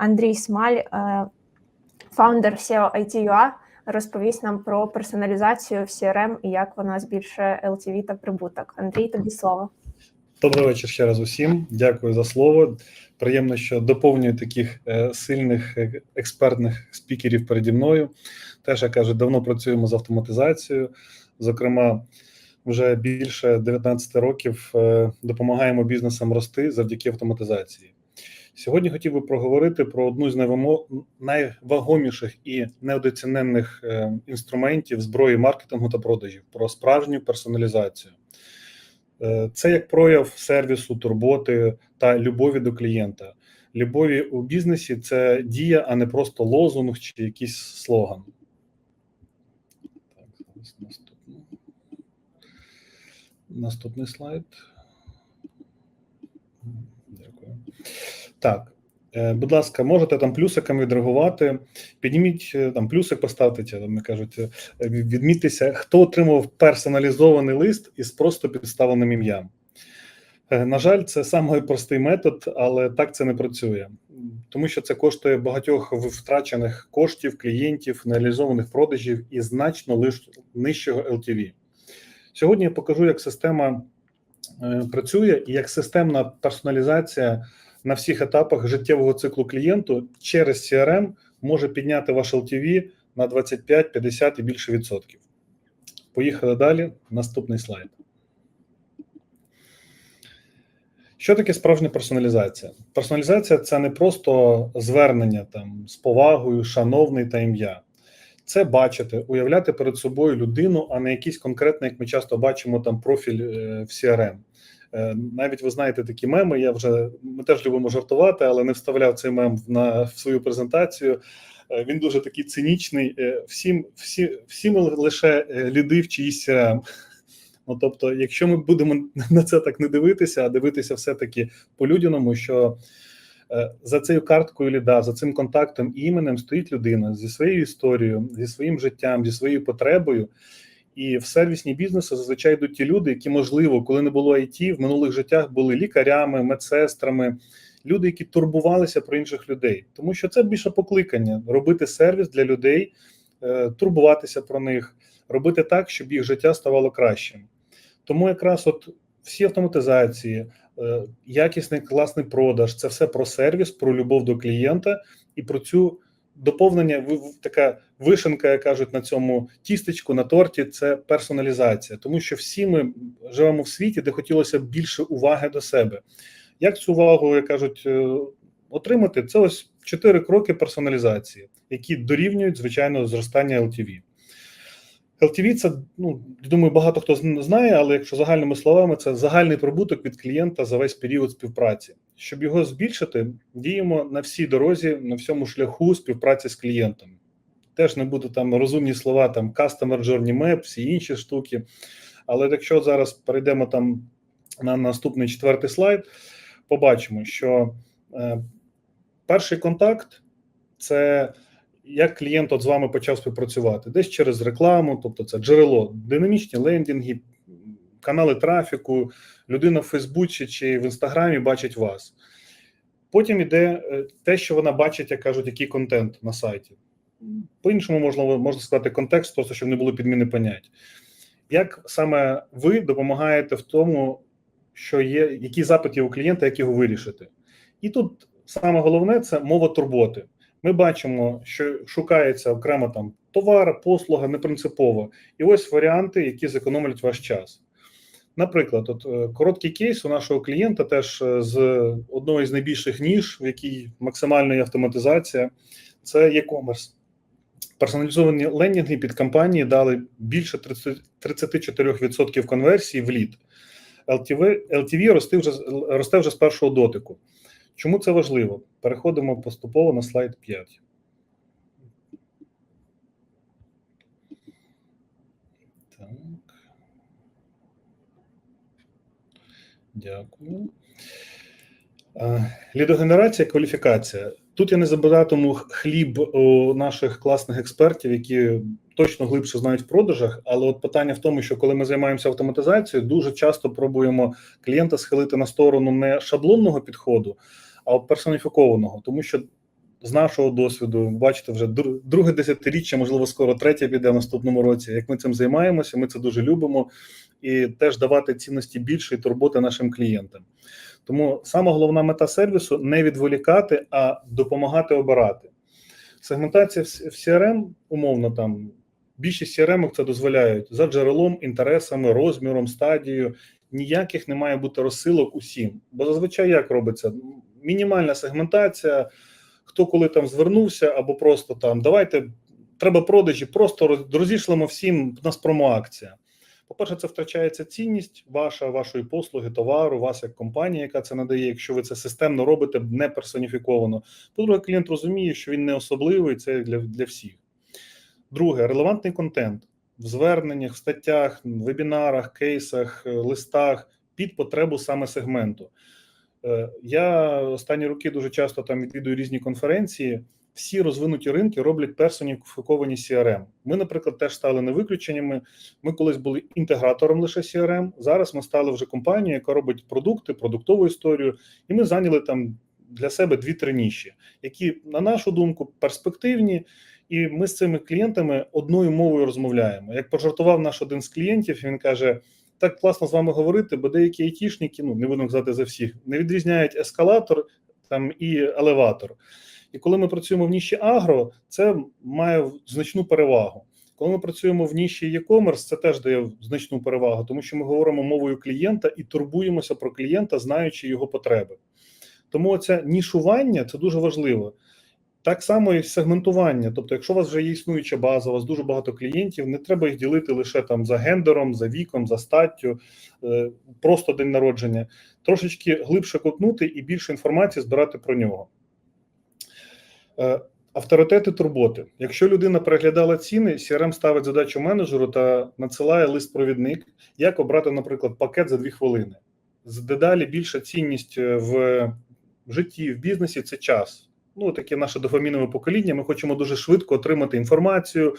Андрій Смаль, е, фаундер SEO IT.ua, розповість нам про персоналізацію в CRM і як вона збільшує LTV та прибуток. Андрій, тобі слово. Добрий вечір ще раз усім. Дякую за слово. Приємно, що доповнюю таких е, сильних е, експертних спікерів переді мною. Теж я кажу, давно працюємо з автоматизацією. Зокрема, вже більше 19 років допомагаємо бізнесам рости завдяки автоматизації. Сьогодні хотів би проговорити про одну з найвагоміших і неодоціненних е, інструментів зброї маркетингу та продажів про справжню персоналізацію. Е, Це як прояв сервісу, турботи та любові до клієнта. Любові у бізнесі це дія, а не просто лозунг чи якийсь слоган. Так, наступний. Наступний слайд. Дякую. Так. е, Будь ласка, можете там плюсиком відреагувати. Підніміть е, там плюсик, поставте, там, кажуть, е, відмітьтеся, хто отримав персоналізований лист із просто підставленим ім'ям. На жаль, це самий простий метод, але так це не працює, тому що це коштує багатьох втрачених коштів, клієнтів, нереалізованих продажів і значно лиш нижчого LTV. Сьогодні я покажу, як система працює і як системна персоналізація на всіх етапах життєвого циклу клієнту через CRM може підняти ваш LTV на 25, 50 і більше відсотків. Поїхали далі. Наступний слайд. Що таке справжня персоналізація? Персоналізація це не просто звернення там з повагою, шановний та ім'я. Це бачити, уявляти перед собою людину, а не якийсь конкретний, як ми часто бачимо, там профіль е, в CRM. Е, Навіть ви знаєте такі меми. Я вже ми теж любимо жартувати, але не вставляв цей мем на в свою презентацію. Е, Він дуже такий цинічний. Е, Всім, всі, всі ми лише ліди в чиїсь CRM. Ну, тобто, якщо ми будемо на це так не дивитися, а дивитися все-таки по-людяному, що за цією карткою ліда, за цим контактом іменем стоїть людина зі своєю історією, зі своїм життям, зі своєю потребою. І в сервісні бізнеси зазвичай йдуть ті люди, які, можливо, коли не було IT, в минулих життях були лікарями, медсестрами, люди, які турбувалися про інших людей. Тому що це більше покликання робити сервіс для людей, е, турбуватися про них, робити так, щоб їх життя ставало кращим. Тому якраз от всі автоматизації, е, якісний класний продаж це все про сервіс, про любов до клієнта і про цю доповнення. така вишенка, як кажуть, на цьому тістечку на торті це персоналізація, тому що всі ми живемо в світі, де хотілося б більше уваги до себе. Як цю увагу, як кажуть, е, отримати? Це ось чотири кроки персоналізації, які дорівнюють звичайно зростання LTV. LTV – це ну думаю, багато хто зн- знає, але якщо загальними словами, це загальний прибуток від клієнта за весь період співпраці. Щоб його збільшити, діємо на всій дорозі, на всьому шляху співпраці з клієнтом. Теж не буду там розумні слова, там Customer Journey Map, всі інші штуки. Але якщо зараз перейдемо там на наступний четвертий слайд, побачимо, що е, перший контакт це як клієнт от з вами почав співпрацювати, десь через рекламу, тобто це джерело, динамічні лендінги, канали трафіку, людина в Фейсбуці чи в Інстаграмі бачить вас. Потім іде е, те, що вона бачить, як кажуть, який контент на сайті. По-іншому можна можна сказати контекст, просто щоб не було підміни понять. Як саме ви допомагаєте в тому, що є, які запити у клієнта, як його вирішити? І тут саме головне це мова турботи. Ми бачимо, що шукається окремо там товар, послуга, не принципово. І ось варіанти, які зекономлять ваш час. Наприклад, от е, короткий кейс у нашого клієнта теж е, з одної з найбільших ніж, в якій максимальна автоматизація, це e-commerce. Персоналізовані лендінги під кампанії дали більше 30, 34% конверсії в лід. LTV, LTV росте вже, росте вже з першого дотику. Чому це важливо? Переходимо поступово на слайд 5. Так. Дякую. Лідогенерація, кваліфікація. Тут я не забиратиму хліб у наших класних експертів, які точно глибше знають в продажах. Але от питання в тому, що коли ми займаємося автоматизацією, дуже часто пробуємо клієнта схилити на сторону не шаблонного підходу, а персоніфікованого, тому що з нашого досвіду, бачите, вже дру- друге десятиріччя, можливо, скоро третє піде в наступному році. Як ми цим займаємося, ми це дуже любимо і теж давати цінності більше і турботи нашим клієнтам. Тому сама головна мета сервісу не відволікати, а допомагати обирати. Сегментація в CRM, умовно там. Більшість CRM це дозволяють за джерелом, інтересами, розміром, стадією. Ніяких не має бути розсилок усім. Бо зазвичай як робиться? Мінімальна сегментація, хто коли там звернувся, або просто там давайте треба продажі, просто роз- розійшлемо всім в нас промоакція. По-перше, це втрачається цінність ваша, вашої послуги, товару, вас як компанія, яка це надає, якщо ви це системно робите, не персоніфіковано. По-друге, клієнт розуміє, що він не особливий, це для, для всіх. Друге, релевантний контент в зверненнях, в статтях, вебінарах, кейсах, е, листах під потребу саме сегменту. Е, Я останні роки дуже часто там відвідую різні конференції. Всі розвинуті ринки роблять персоніфіковані CRM. Ми, наприклад, теж стали не виключеннями. Ми колись були інтегратором лише CRM. Зараз ми стали вже компанією, яка робить продукти, продуктову історію, і ми зайняли там для себе дві-три ніші, які, на нашу думку, перспективні. І ми з цими клієнтами одною мовою розмовляємо. Як пожартував наш один з клієнтів, він каже: так класно з вами говорити, бо деякі айтішники, ну не будемо казати за всіх, не відрізняють ескалатор там і елеватор. І коли ми працюємо в ніші агро, це має значну перевагу. Коли ми працюємо в ніші e-commerce, це теж дає значну перевагу, тому що ми говоримо мовою клієнта і турбуємося про клієнта, знаючи його потреби. Тому це нішування це дуже важливо. Так само і сегментування. Тобто, якщо у вас вже є існуюча база, у вас дуже багато клієнтів, не треба їх ділити лише там за гендером, за віком, за статтю, е, просто день народження. Трошечки глибше копнути і більше інформації збирати про нього. Е, Авторитети турботи. Якщо людина переглядала ціни, CRM ставить задачу менеджеру та надсилає лист-провідник, як обрати, наприклад, пакет за дві хвилини. Дедалі більша цінність е, в житті, в бізнесі це час. Ну, таке наше дофамінове покоління. Ми хочемо дуже швидко отримати інформацію,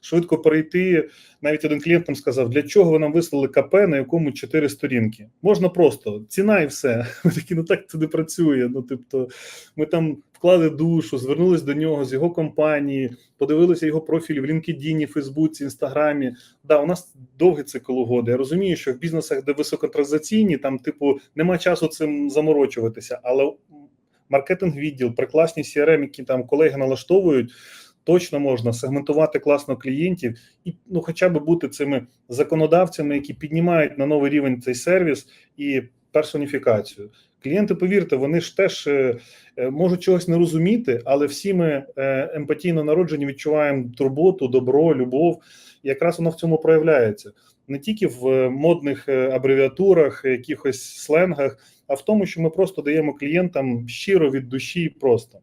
швидко перейти. Навіть один клієнт нам сказав, для чого ви нам вислали КП, на якому чотири сторінки. Можна просто ціна і все. Ми такі, ну так це не працює. Ну, тобто, ми там вклали душу, звернулись до нього з його компанії, подивилися його профілі в LinkedIn, Фейсбуці, Інстаграмі. Да, у нас довгий цикл угоди. Я розумію, що в бізнесах, де високотранзакційні, там, типу, нема часу цим заморочуватися, але маркетинг відділ, прекрасні CRM, які там колеги налаштовують. Точно можна сегментувати класно клієнтів і ну, хоча б бути цими законодавцями, які піднімають на новий рівень цей сервіс і персоніфікацію. Клієнти, повірте, вони ж теж е, е, можуть чогось не розуміти, але всі ми е, емпатійно народжені відчуваємо турботу, добро, любов. Якраз воно в цьому проявляється не тільки в модних абревіатурах, якихось сленгах, а в тому, що ми просто даємо клієнтам щиро від душі просто.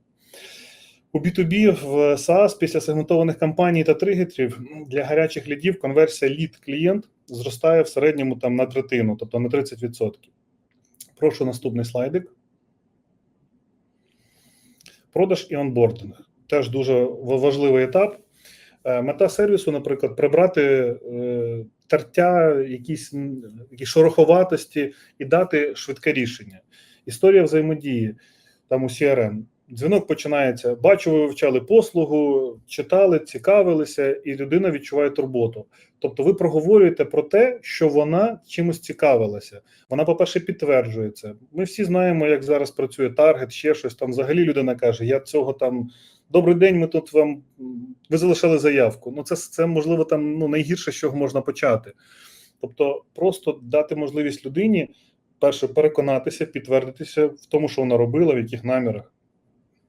У B2B в SaaS після сегментованих кампаній та тригерів для гарячих лідів конверсія лід клієнт зростає в середньому там на третину, тобто на 30%. Прошу наступний слайдик. Продаж і онбординг. Теж дуже важливий етап. Е, Мета сервісу, наприклад, прибрати е, тертя, якісь, якісь шороховатості і дати швидке рішення. Історія взаємодії там у CRM. Дзвінок починається. Бачу, ви вивчали послугу, читали, цікавилися, і людина відчуває турботу. Тобто, ви проговорюєте про те, що вона чимось цікавилася. Вона, по-перше, підтверджує це. Ми всі знаємо, як зараз працює таргет, ще щось там. Взагалі людина каже: Я цього там. Добрий день, ми тут вам ви залишили заявку. Ну, це це можливо там ну найгірше, з чого можна почати. Тобто, просто дати можливість людині перше переконатися, підтвердитися в тому, що вона робила, в яких намірах.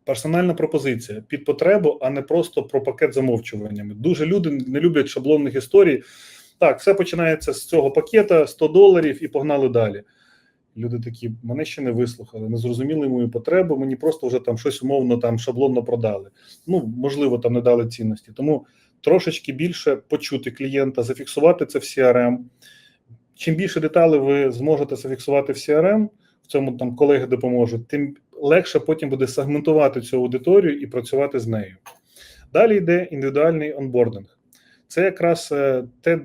Персональна пропозиція під потребу, а не просто про пакет замовчуваннями. Дуже люди не люблять шаблонних історій. Так, все починається з цього пакета 100 доларів і погнали далі. Люди такі, мене ще не вислухали, не зрозуміли мою потребу, мені просто вже там щось умовно там шаблонно продали. Ну, можливо, там не дали цінності. Тому трошечки більше почути клієнта, зафіксувати це в CRM. Чим більше деталей ви зможете зафіксувати в CRM, в цьому там колеги допоможуть, тим легше потім буде сегментувати цю аудиторію і працювати з нею. Далі йде індивідуальний онбординг. Це якраз е, те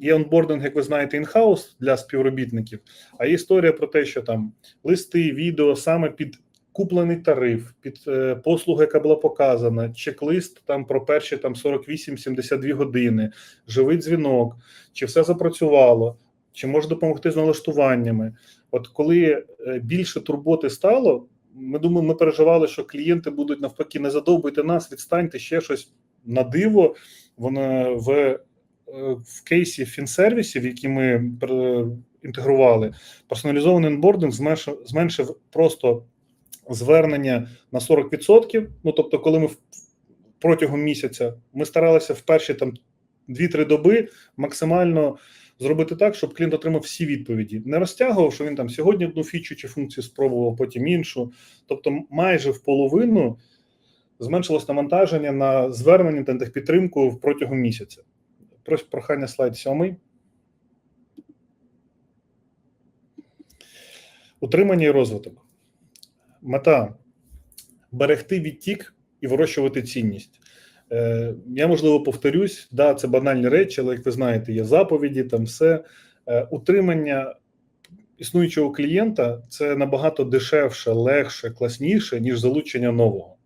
є онбординг, як ви знаєте, інхаус для співробітників, а є історія про те, що там листи, відео саме під куплений тариф, під е, послугу, яка була показана, чек-лист там про перші там 48-72 години, живий дзвінок, чи все запрацювало, чи може допомогти з налаштуваннями. От коли е, більше турботи стало, ми думаємо, ми переживали, що клієнти будуть навпаки, не задовбуйте нас, відстаньте ще щось на диво. Воно в, е, в кейсі фінсервісів, які ми е, інтегрували, персоналізований онбординг зменшив, зменшив просто звернення на 40%. Ну тобто, коли ми протягом місяця ми старалися в перші там 2-3 доби максимально зробити так, щоб клієнт отримав всі відповіді. Не розтягував, що він там сьогодні одну фічу чи функцію спробував, потім іншу. Тобто, майже в половину зменшилось навантаження на звернення та техпідтримку протягом місяця. Прос- Прохання слайд сьомий. Утримання і розвиток. Мета берегти відтік і вирощувати цінність. Е, я можливо повторюсь, да, це банальні речі, але як ви знаєте, є заповіді, там все. Е, утримання існуючого клієнта це набагато дешевше, легше, класніше, ніж залучення нового.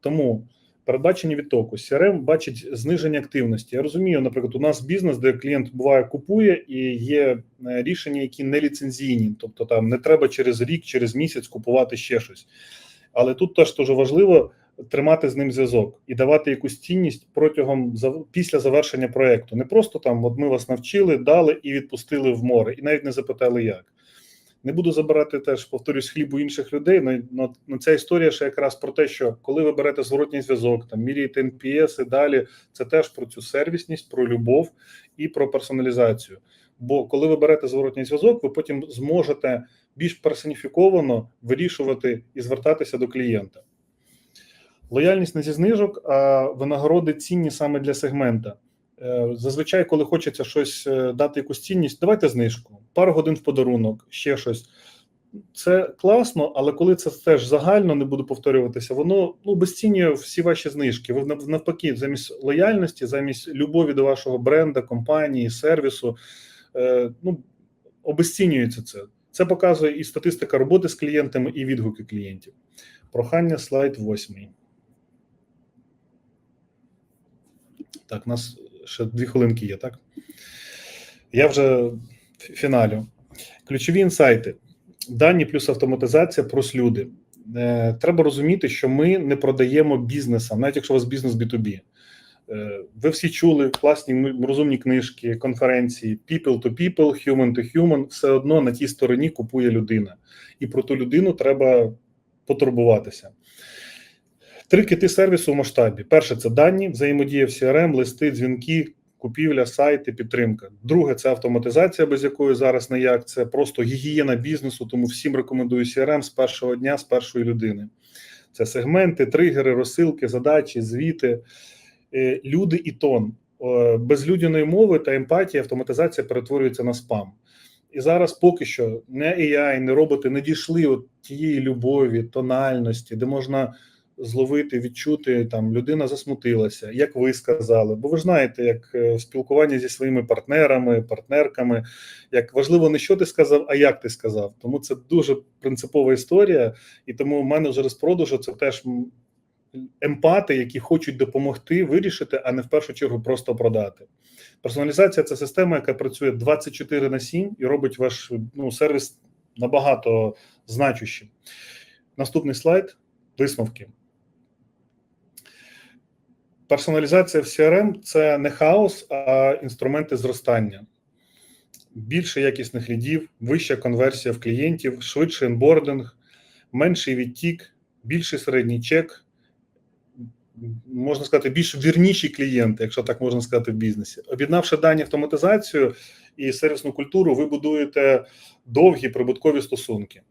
Тому передбачення відтоку. CRM бачить зниження активності. Я розумію, наприклад, у нас бізнес, де клієнт буває купує, і є е, рішення, які не ліцензійні, тобто там не треба через рік, через місяць купувати ще щось. Але тут теж дуже важливо тримати з ним зв'язок і давати якусь цінність протягом після завершення проекту. Не просто там, от ми вас навчили, дали і відпустили в море, і навіть не запитали як. Не буду забирати теж, повторюсь, хлібу інших людей. Но, но ця історія ще якраз про те, що коли ви берете зворотній зв'язок, там міряєте NPS і далі, це теж про цю сервісність, про любов і про персоналізацію. Бо коли ви берете зворотній зв'язок, ви потім зможете більш персоніфіковано вирішувати і звертатися до клієнта. Лояльність не зі знижок, а винагороди цінні саме для сегмента. Е, Зазвичай, коли хочеться щось е, дати якусь цінність, давайте знижку, пару годин в подарунок, ще щось. Це класно, але коли це теж загально не буду повторюватися, воно ну безцінює всі ваші знижки. Ви навпаки, замість лояльності, замість любові до вашого бренда, компанії, сервісу, е, ну обезцінюється це. Це показує і статистика роботи з клієнтами, і відгуки клієнтів. Прохання слайд восьмий. Так, у нас ще дві хвилинки є, так? Я вже в фіналю. Ключові інсайти: дані плюс автоматизація плюс люди. Е, Треба розуміти, що ми не продаємо бізнесам, навіть якщо у вас бізнес B2B. Е, Ви всі чули класні розумні книжки, конференції people to people, human to human, все одно на тій стороні купує людина. І про ту людину треба потурбуватися. Три кити сервісу в масштабі: перше це дані, взаємодія в CRM, листи, дзвінки, купівля, сайти, підтримка. Друге це автоматизація, без якої зараз ніяк. Це просто гігієна бізнесу. Тому всім рекомендую CRM з першого дня, з першої людини. Це сегменти, тригери, розсилки, задачі, звіти, Е, люди і тон. Без людяної мови та емпатії автоматизація перетворюється на спам. І зараз поки що не AI, не роботи не дійшли от тієї любові, тональності, де можна зловити, відчути там людина засмутилася, як ви сказали. Бо ви ж знаєте, як е, в спілкуванні зі своїми партнерами, партнерками, як важливо не що ти сказав, а як ти сказав. Тому це дуже принципова історія, і тому менеджери з продажу це теж емпати, які хочуть допомогти вирішити, а не в першу чергу просто продати. Персоналізація це система, яка працює 24 на 7 і робить ваш ну, сервіс набагато значущим. Наступний слайд висновки. Персоналізація в CRM – це не хаос, а інструменти зростання. Більше якісних лідів, вища конверсія в клієнтів, швидший енбординг, менший відтік, більший середній чек, можна сказати, більш вірніші клієнти, якщо так можна сказати, в бізнесі. Об'єднавши дані автоматизацію і сервісну культуру, ви будуєте довгі прибуткові стосунки.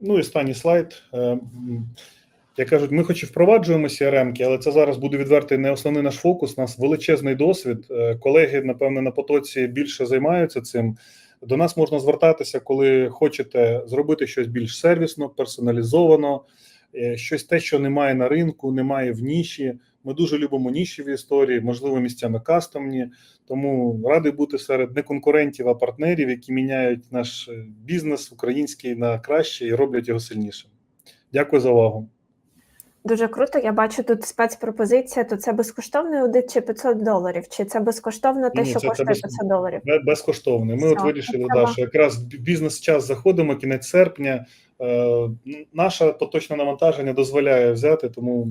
Ну і останній слайд. Як кажуть, ми хоч і впроваджуємо CRM, але це зараз буде відвертий не основний наш фокус. У нас величезний досвід. Е, Колеги, напевно, на потоці більше займаються цим. До нас можна звертатися, коли хочете зробити щось більш сервісно, персоналізовано, е, щось те, що немає на ринку, немає в ніші. Ми дуже любимо нішеві історії, можливо, місцями кастомні. Тому радий бути серед не конкурентів, а партнерів, які міняють наш е, бізнес український на краще і роблять його сильнішим. Дякую за увагу. Дуже круто. Я бачу тут спецпропозиція. То це безкоштовний аудит чи 500 доларів? Чи це безкоштовно те, Ні, що це- коштує без- 500 доларів? Бе- Безкоштовний. Ми Все, от вирішили, да, що якраз бізнес-час заходимо, кінець серпня. Е, наше поточне навантаження дозволяє взяти, тому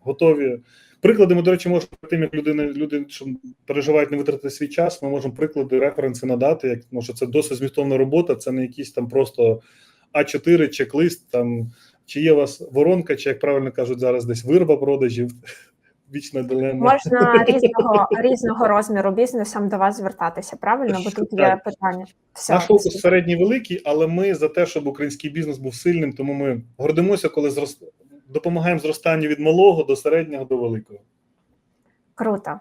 готові. Приклади ми, до речі, можемо тим, як людини, люди, що переживають не витратити свій час, ми можемо приклади, референси надати, як що це досить змістовна робота, це не якийсь там просто А4, чек-лист, там, чи є у вас воронка, чи, як правильно кажуть, зараз десь вирва продажів. Вічна дилема. Можна різного різного розміру бізнесам до вас звертатися, правильно? Бо тут є Так. питання. Все. Наш фокус середній великий, але ми за те, щоб український бізнес був сильним, тому ми гордимося, коли зрост... допомагаємо зростанню від малого до середнього до великого. Круто.